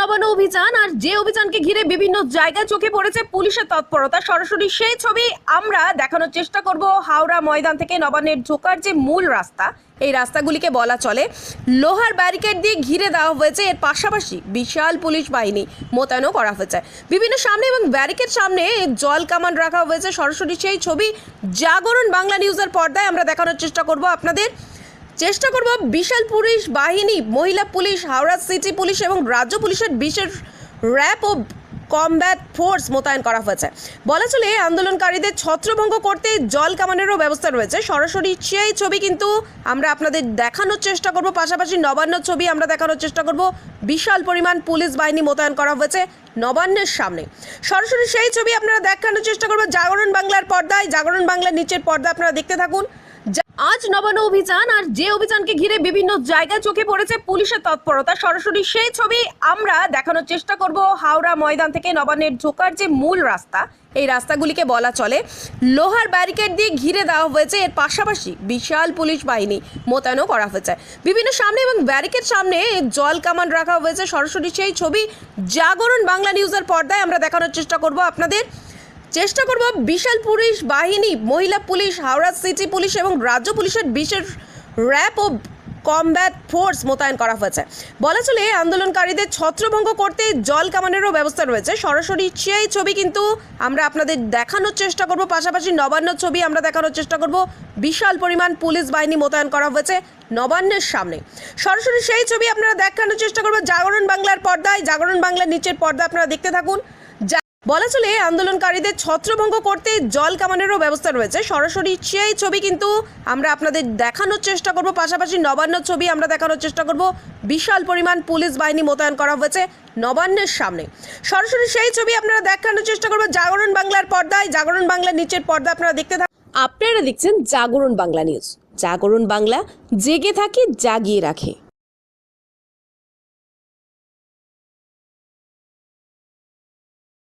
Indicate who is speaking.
Speaker 1: নবান্ন অভিযান আর যে অভিযানকে ঘিরে বিভিন্ন জায়গায় চোখে পড়েছে পুলিশের তৎপরতা। সরাসরি সেই ছবি আমরা দেখানোর চেষ্টা করব হাওড়া ময়দান থেকে নবান্নের ঢোকার যে মূল রাস্তা, এই রাস্তাগুলিকে বলা চলে। লোহার ব্যারিকেড দিয়ে ঘিরে দেওয়া হয়েছে, এর পাশাপাশি বিশাল পুলিশ বাহিনী মোতায়েনও করা হয়েছে। বিভিন্ন সামনে এবং ব্যারিকেড সামনে জল কামান রাখা হয়েছে। সরাসরি সেই ছবি জাগরণ বাংলা নিউজের পর্দায় আমরা দেখানোর চেষ্টা করব আপনাদের। চেষ্টা করব বিশাল পুলিশ বাহিনী, মহিলা পুলিশ, হাওড়া সিটি পুলিশ এবং রাজ্য পুলিশের বিশেষ র্যাপ ও কমব্যাট ফোর্স মোতায়েন করা হয়েছে। বলা চলে আন্দোলনকারীদের ছত্রভঙ্গ করতে জল কামানেরও ব্যবস্থা রয়েছে। সরাসরি সেই ছবি কিন্তু আমরা আপনাদের দেখানোর চেষ্টা করব, পাশাপাশি নবান্ন ছবি আমরা দেখানোর চেষ্টা করব। বিশাল পরিমাণ পুলিশ বাহিনী মোতায়েন করা হয়েছে নবান্নের সামনে। সরাসরি সেই ছবি আপনারা দেখানোর চেষ্টা করব। জাগরণ বাংলার পর্দায়, জাগরণ বাংলার নিচের পর্দা আপনারা দেখতে থাকুন। আজ নবান্ন অভিযান আর যে অভিযানকে ঘিরে বিভিন্ন জায়গায় চোখে পড়েছে পুলিশের তৎপরতা। সরাসরি সেই ছবি আমরা দেখানোর চেষ্টা করব হাওড়া ময়দান থেকে নবান্নের ঢোকার যে মূল রাস্তা, এই রাস্তাগুলিকে বলা চলে। লোহার ব্যারিকেড দিয়ে ঘিরে দেওয়া হয়েছে, এর পাশাপাশি বিশাল পুলিশ বাহিনী মোতায়েনও করা হয়েছে। বিভিন্ন সামনে এবং ব্যারিকেড সামনে জল কামান রাখা হয়েছে। সরাসরি সেই ছবি জাগরণ বাংলা নিউজের পর্দায় আমরা দেখানোর চেষ্টা করব আপনাদের। চেষ্টা করব বিশাল পুলিশ বাহিনী, মহিলা পুলিশ, হাওড়া সিটি পুলিশ এবং রাজ্য পুলিশের বিশেষ র্যাপ ও কমব্যাট ফোর্স মোতায়েন করা হয়েছে। বলা চলে আন্দোলনকারীদের ছত্রভঙ্গ করতে জল কামানেরও ব্যবস্থা রয়েছে। সরাসরি সেই ছবি কিন্তু আমরা আপনাদের দেখানোর চেষ্টা করব। পাশাপাশি নবান্ন ছবি আমরা দেখানোর চেষ্টা করব। বিশাল পরিমাণ পুলিশ বাহিনী মোতায়েন করা হয়েছে নবান্নের সামনে। সরাসরি সেই ছবি আপনারা দেখানোর চেষ্টা করব। জাগরণ বাংলার পর্দায়, জাগরণ বাংলার নিচের পর্দা আপনারা দেখতে থাকুন। বলা চলে আন্দোলনকারীদের ছত্রভঙ্গ করতে জল কামানেরও ব্যবস্থা রয়েছে। সরাসরি সেই ছবি কিন্তু আমরা আপনাদের দেখানোর চেষ্টা করব। পাশাপাশি নবান্ন ছবি আমরা দেখানোর চেষ্টা করব। বিশাল পরিমাণ পুলিশ বাহিনী মোতায়েন করা হয়েছে নবান্নের সামনে। সরাসরি সেই ছবি আপনারা দেখানোর চেষ্টা করব। জাগরণ বাংলার পর্দায়, জাগরণ বাংলার নিচের পর্দা আপনারা দেখতে থাকুন আপনারা দেখছেন জাগরণ বাংলা নিউজ। জাগরণ বাংলা, জেগে থাকে, জাগিয়ে রাখে।